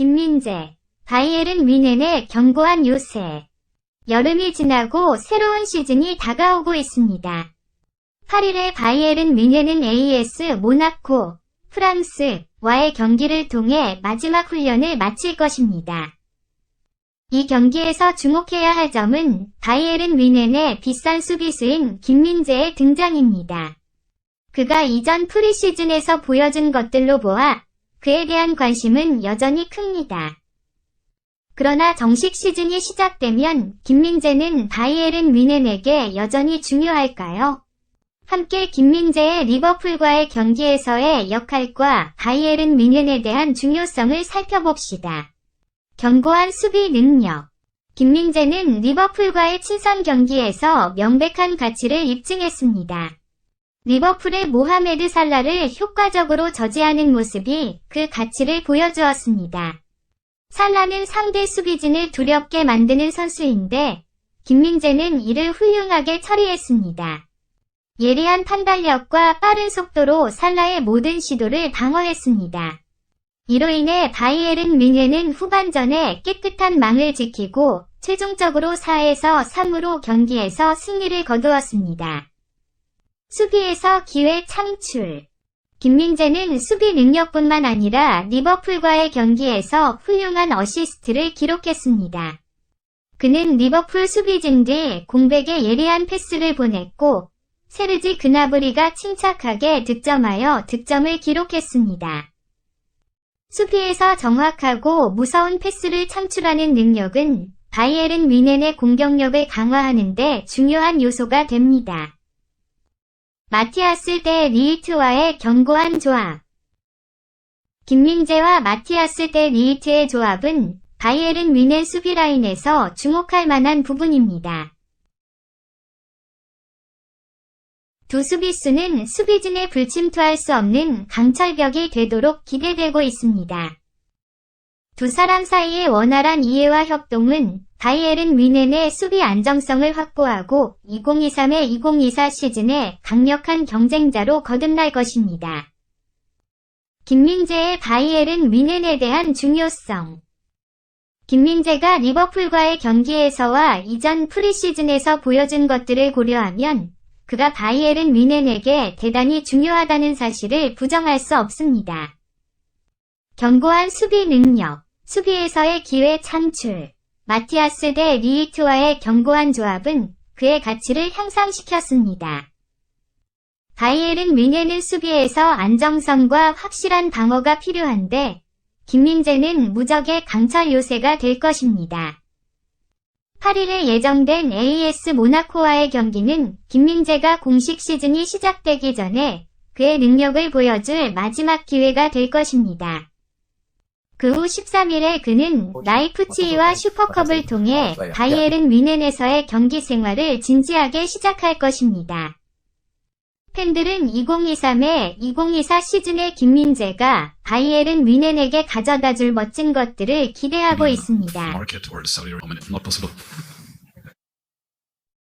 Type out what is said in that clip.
김민재, 바이에른 뮌헨의 견고한 요새. 여름이 지나고 새로운 시즌이 다가오고 있습니다. 8일에 바이에른 뮌헨은 AS 모나코, 프랑스와의 경기를 통해 마지막 훈련을 마칠 것입니다. 이 경기에서 주목해야 할 점은 바이에른 뮌헨의 비싼 수비수인 김민재의 등장입니다. 그가 이전 프리시즌에서 보여준 것들로 보아 그에 대한 관심은 여전히 큽니다. 그러나 정식 시즌이 시작되면 김민재는 바이에른 뮌헨에게 여전히 중요할까요? 함께 김민재의 리버풀과의 경기에서의 역할과 바이에른 뮌헨에 대한 중요성을 살펴봅시다. 견고한 수비 능력. 김민재는 리버풀과의 친선 경기에서 명백한 가치를 입증했습니다. 리버풀의 모하메드 살라를 효과적으로 저지하는 모습이 그 가치를 보여주었습니다. 살라는 상대 수비진을 두렵게 만드는 선수인데 김민재는 이를 훌륭하게 처리했습니다. 예리한 판단력과 빠른 속도로 살라의 모든 시도를 방어했습니다. 이로 인해 바이에른 뮌헨은 후반전에 깨끗한 망을 지키고 최종적으로 4에서 3으로 경기에서 승리를 거두었습니다. 수비에서 기회 창출 김민재는 수비 능력뿐만 아니라 리버풀과의 경기에서 훌륭한 어시스트를 기록했습니다. 그는 리버풀 수비진 뒤 공백에 예리한 패스를 보냈고 세르지 그나브리가 침착하게 득점하여 득점을 기록했습니다. 수비에서 정확하고 무서운 패스를 창출하는 능력은 바이에른 뮌헨의 공격력을 강화하는 데 중요한 요소가 됩니다. 마티아스 대 리히트와의 견고한 조합 김민재와 마티아스 대 리히트의 조합은 바이에른 뮌헨 수비 라인에서 주목할 만한 부분입니다. 두 수비수는 수비진에 불침투할 수 없는 강철벽이 되도록 기대되고 있습니다. 두 사람 사이의 원활한 이해와 협동은 바이에른 뮌헨의 수비 안정성을 확보하고 2023-2024 시즌에 강력한 경쟁자로 거듭날 것입니다. 김민재의 바이에른 뮌헨에 대한 중요성 김민재가 리버풀과의 경기에서와 이전 프리시즌에서 보여준 것들을 고려하면 그가 바이에른 뮌헨에게 대단히 중요하다는 사실을 부정할 수 없습니다. 견고한 수비 능력, 수비에서의 기회 창출, 마티아스 대 리히트와의 견고한 조합은 그의 가치를 향상시켰습니다. 바이에른 뮌헨은 수비에서 안정성과 확실한 방어가 필요한데 김민재는 무적의 강철 요새가 될 것입니다. 8일에 예정된 AS 모나코와의 경기는 김민재가 공식 시즌이 시작되기 전에 그의 능력을 보여줄 마지막 기회가 될 것입니다. 그 후 13일에 그는 라이프치히와 슈퍼컵을 통해 바이에른 뮌헨에서의 경기 생활을 진지하게 시작할 것입니다. 팬들은 2023의 2024 시즌의 김민재가 바이에른 뮌헨에게 가져다줄 멋진 것들을 기대하고 있습니다.